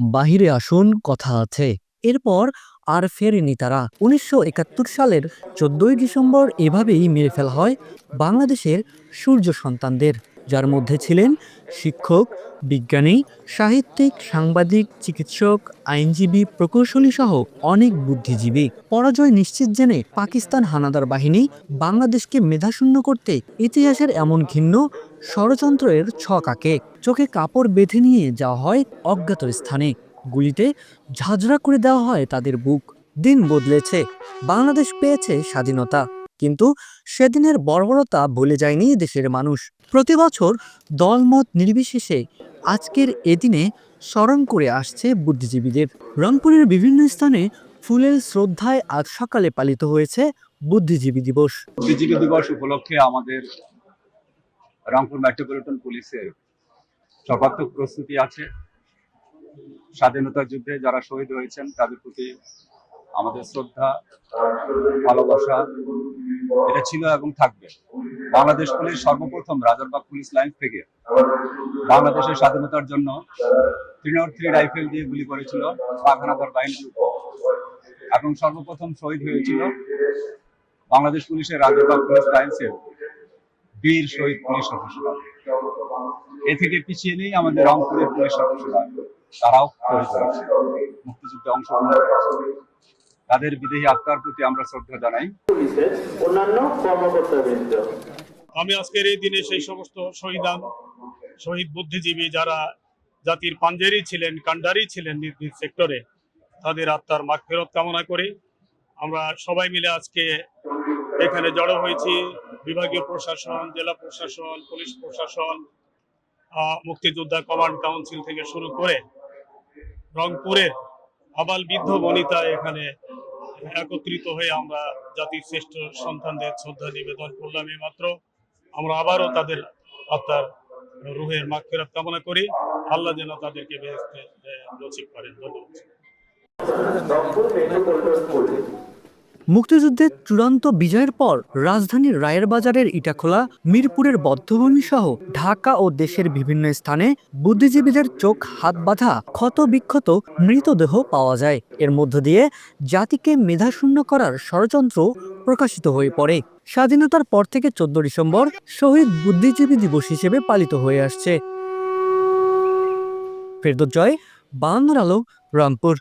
বাহিরে আসুন, কথা আছে। এরপর আর ফেরেনি তারা। উনিশশো একাত্তর সালের চোদ্দই ডিসেম্বর এভাবেই মেরে ফেলা হয় বাংলাদেশের সূর্য সন্তানদের। যার মধ্যে ছিলেন শিক্ষক, বিজ্ঞানী, সাহিত্যিক, সাংবাদিক, চিকিৎসক, আইনজীবী প্রকৌশলী সহ অনেক বুদ্ধিজীবী। পরাজয় নিশ্চিত জেনে পাকিস্তান হানাদার বাহিনী বাংলাদেশকে মেধাশূন্য করতে ইতিহাসের এমন ঘিন্ন ষড়যন্ত্রের ছক আঁকে। চোখে কাপড় বেঁধে নিয়ে যাওয়া হয় অজ্ঞাত স্থানে। গুলিতে ঝাঁঝরা করে দেওয়া হয় তাদের বুক। দিন বদলেছে। বাংলাদেশ পেয়েছে স্বাধীনতা। কিন্তু সেদিনের বর্বরতা ভুলে যায়নি দেশের মানুষ। প্রতি বছর দলমত নির্বিশেষে আজকের এদিনে স্মরণ করে আসছে বুদ্ধিজীবীদের। রংপুরের বিভিন্ন স্থানে ফুলের শ্রদ্ধায় আজ সকালে পালিত হয়েছে বুদ্ধিজীবী দিবস। বুদ্ধিজীবী দিবস উপলক্ষে আমাদের রংপুর মেট্রোপলিটন পুলিশের সর্বাত্মক প্রস্তুতি আছে। স্বাধীনতা যুদ্ধে যারা শহীদ হয়েছেন, তাদের প্রতি আমাদের শ্রদ্ধা, ভালোবাসা, এটা ছিল এবং থাকবে। বাংলাদেশ পুলিশ সর্বপ্রথম রাজারবাগ পুলিশ লাইন থেকে বাংলাদেশের স্বাধীনতার জন্য থ্রি রাইফেল দিয়ে গুলি করেছিল পাখানাদার বাহিনীর উপর। এবং সর্বপ্রথম শহীদ হয়েছিল বাংলাদেশ পুলিশের রাজারবাগ পুলিশ লাইন্সের বীর শহীদ পুলিশ সদস্যরা এ থেকে পিছিয়ে নেই আমাদের রংপুরের পুলিশ সদস্যরা তারাও শহীদ হয়েছে। মুক্তিযুদ্ধে অংশগ্রহণ করেছে। তাদের বিদেহী আত্মার প্রতি আমরা শ্রদ্ধা জানাই। অন্যান্য কর্মকর্তাবৃন্দ। আমি আজকের এই দিনে সেই সমস্ত শহীদান শহীদ বুদ্ধিজীবী যারা জাতির পাঞ্জেরি ছিলেন কান্ডারি ছিলেন নিজ নিজ সেক্টরে তাদের আত্মার মাগ ফেরত কামনা করি। আমরা সবাই মিলে আজকে এখানে জড়ো হয়েছি। বিভাগীয় প্রশাসন জেলা প্রশাসন পুলিশ প্রশাসন আহ, মুক্তিযোদ্ধা কমান্ড কাউন্সিল থেকে শুরু করে রংপুরের আবাল বৃদ্ধ বনিতা এখানে একত্রিত হয়ে আমরা জাতির শ্রেষ্ঠ সন্তানদের শ্রদ্ধা নিবেদন করলাম এই মাত্র আমরা আবারও তাদের আত্মার রুহের মাগ ফেরত কামনা করি। আল্লাহ যেন তাদেরকে বেহেস্তে নসিব করেন। ধন্যবাদ। মুক্তিযুদ্ধের চূড়ান্ত বিজয়ের পর রাজধানীর রায়ের বাজারের ইটাখোলা, মিরপুরের বদ্ধভূমি সহ ঢাকা ও দেশের বিভিন্ন স্থানে বুদ্ধিজীবীদের চোখ হাত বাঁধা ক্ষত বিক্ষত মৃতদেহ পাওয়া যায়। এর মধ্য দিয়ে জাতিকে মেধাশূন্য করার ষড়যন্ত্র প্রকাশিত হয়ে পড়ে। স্বাধীনতার পর থেকে চোদ্দ ডিসেম্বর শহীদ বুদ্ধিজীবী দিবস হিসেবে পালিত হয়ে আসছে। ফেরদোস জয় বাংলার আলো, রংপুর।